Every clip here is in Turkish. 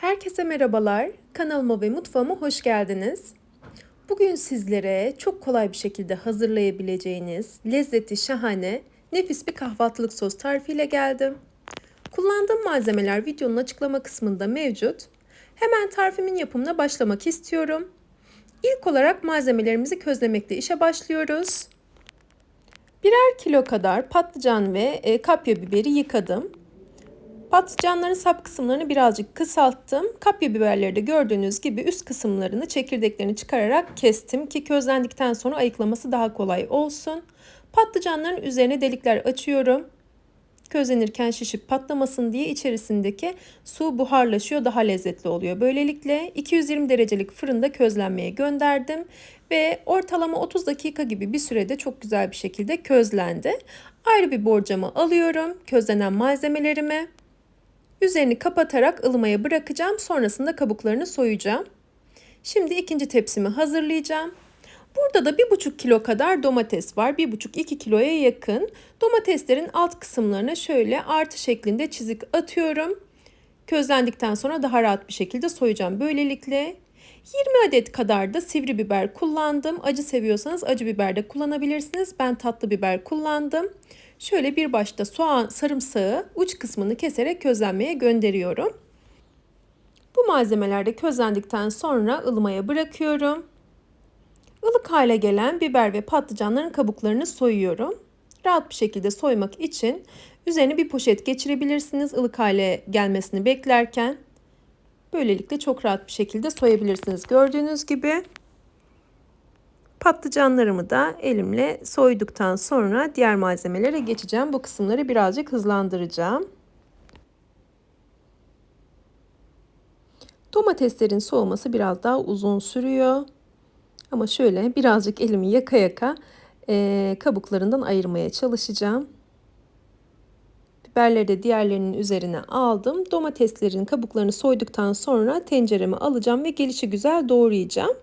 Herkese merhabalar. Kanalıma ve mutfağıma hoş geldiniz. Bugün sizlere çok kolay bir şekilde hazırlayabileceğiniz lezzeti şahane, nefis bir kahvaltılık sos tarifiyle geldim. Kullandığım malzemeler videonun açıklama kısmında mevcut. Hemen tarifimin yapımına başlamak istiyorum. İlk olarak malzemelerimizi közlemekle işe başlıyoruz. Birer kilo kadar patlıcan ve e, kapya biberi yıkadım. Patlıcanların sap kısımlarını birazcık kısalttım. Kapya biberleri de gördüğünüz gibi üst kısımlarını çekirdeklerini çıkararak kestim ki közlendikten sonra ayıklaması daha kolay olsun. Patlıcanların üzerine delikler açıyorum. Közlenirken şişip patlamasın diye içerisindeki su buharlaşıyor daha lezzetli oluyor. Böylelikle 220 derecelik fırında közlenmeye gönderdim ve ortalama 30 dakika gibi bir sürede çok güzel bir şekilde közlendi. Ayrı bir borcama alıyorum közlenen malzemelerimi. Üzerini kapatarak ılımaya bırakacağım. Sonrasında kabuklarını soyacağım. Şimdi ikinci tepsimi hazırlayacağım. Burada da bir buçuk kilo kadar domates var. Bir buçuk iki kiloya yakın. Domateslerin alt kısımlarına şöyle artı şeklinde çizik atıyorum. Közlendikten sonra daha rahat bir şekilde soyacağım. Böylelikle 20 adet kadar da sivri biber kullandım. Acı seviyorsanız acı biber de kullanabilirsiniz. Ben tatlı biber kullandım. Şöyle bir başta soğan sarımsağı uç kısmını keserek közlenmeye gönderiyorum. Bu malzemeler de közlendikten sonra ılımaya bırakıyorum. Ilık hale gelen biber ve patlıcanların kabuklarını soyuyorum. Rahat bir şekilde soymak için üzerine bir poşet geçirebilirsiniz ılık hale gelmesini beklerken. Böylelikle çok rahat bir şekilde soyabilirsiniz. Gördüğünüz gibi Patlıcanlarımı da elimle soyduktan sonra diğer malzemelere geçeceğim. Bu kısımları birazcık hızlandıracağım. Domateslerin soğuması biraz daha uzun sürüyor. Ama şöyle birazcık elimi yaka yaka e, kabuklarından ayırmaya çalışacağım. Biberleri de diğerlerinin üzerine aldım. Domateslerin kabuklarını soyduktan sonra tencereme alacağım ve gelişi güzel doğrayacağım.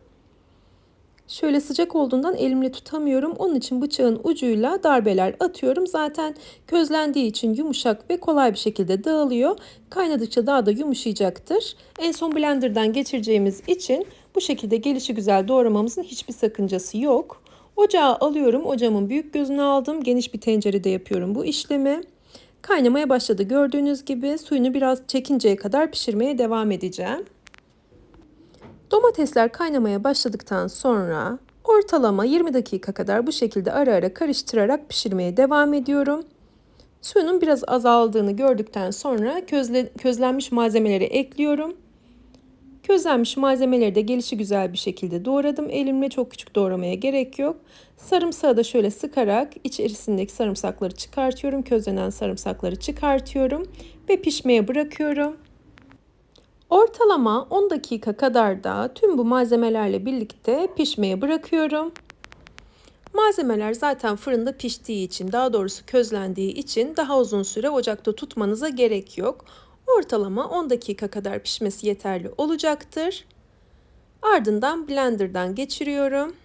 Şöyle sıcak olduğundan elimle tutamıyorum. Onun için bıçağın ucuyla darbeler atıyorum. Zaten közlendiği için yumuşak ve kolay bir şekilde dağılıyor. Kaynadıkça daha da yumuşayacaktır. En son blenderdan geçireceğimiz için bu şekilde gelişi güzel doğramamızın hiçbir sakıncası yok. Ocağa alıyorum. Ocağımın büyük gözünü aldım. Geniş bir tencerede yapıyorum bu işlemi. Kaynamaya başladı. Gördüğünüz gibi suyunu biraz çekinceye kadar pişirmeye devam edeceğim. Domatesler kaynamaya başladıktan sonra ortalama 20 dakika kadar bu şekilde ara ara karıştırarak pişirmeye devam ediyorum. Suyunun biraz azaldığını gördükten sonra közle, közlenmiş malzemeleri ekliyorum. Közlenmiş malzemeleri de gelişi güzel bir şekilde doğradım. Elimle çok küçük doğramaya gerek yok. Sarımsağı da şöyle sıkarak içerisindeki sarımsakları çıkartıyorum. Közlenen sarımsakları çıkartıyorum ve pişmeye bırakıyorum. Ortalama 10 dakika kadar da tüm bu malzemelerle birlikte pişmeye bırakıyorum. Malzemeler zaten fırında piştiği için, daha doğrusu közlendiği için daha uzun süre ocakta tutmanıza gerek yok. Ortalama 10 dakika kadar pişmesi yeterli olacaktır. Ardından blenderdan geçiriyorum.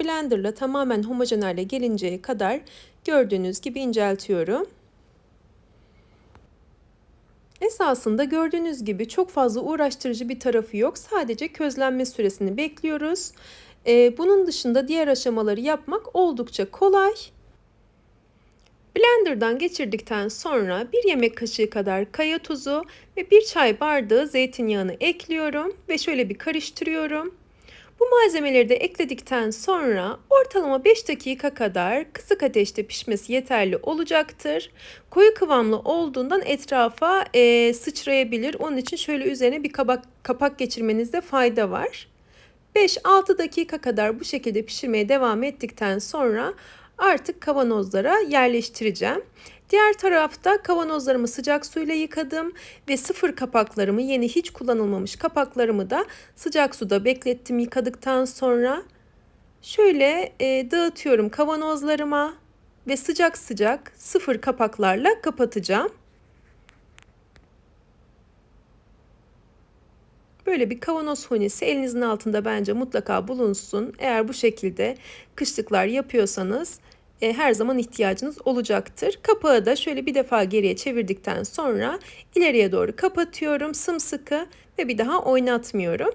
Blenderla tamamen homojen hale gelinceye kadar gördüğünüz gibi inceltiyorum. Esasında gördüğünüz gibi çok fazla uğraştırıcı bir tarafı yok. Sadece közlenme süresini bekliyoruz. Ee, bunun dışında diğer aşamaları yapmak oldukça kolay. Blender'dan geçirdikten sonra bir yemek kaşığı kadar kaya tuzu ve bir çay bardağı zeytinyağını ekliyorum ve şöyle bir karıştırıyorum. Bu malzemeleri de ekledikten sonra ortalama 5 dakika kadar kısık ateşte pişmesi yeterli olacaktır. Koyu kıvamlı olduğundan etrafa e, sıçrayabilir. Onun için şöyle üzerine bir kabak, kapak geçirmenizde fayda var. 5-6 dakika kadar bu şekilde pişirmeye devam ettikten sonra artık kavanozlara yerleştireceğim. Diğer tarafta kavanozlarımı sıcak suyla yıkadım ve sıfır kapaklarımı yeni hiç kullanılmamış kapaklarımı da sıcak suda beklettim yıkadıktan sonra. Şöyle e, dağıtıyorum kavanozlarıma ve sıcak sıcak sıfır kapaklarla kapatacağım. Böyle bir kavanoz hunisi elinizin altında bence mutlaka bulunsun. Eğer bu şekilde kışlıklar yapıyorsanız e, her zaman ihtiyacınız olacaktır. Kapağı da şöyle bir defa geriye çevirdikten sonra ileriye doğru kapatıyorum sımsıkı ve bir daha oynatmıyorum.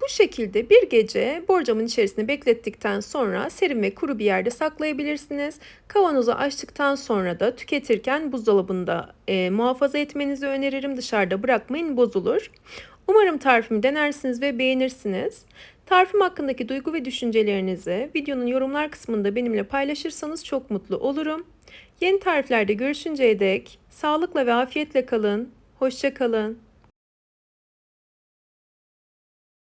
Bu şekilde bir gece borcamın içerisinde beklettikten sonra serin ve kuru bir yerde saklayabilirsiniz. Kavanozu açtıktan sonra da tüketirken buzdolabında e, muhafaza etmenizi öneririm. Dışarıda bırakmayın bozulur. Umarım tarifimi denersiniz ve beğenirsiniz. Tarifim hakkındaki duygu ve düşüncelerinizi videonun yorumlar kısmında benimle paylaşırsanız çok mutlu olurum. Yeni tariflerde görüşünceye dek sağlıkla ve afiyetle kalın. Hoşça kalın.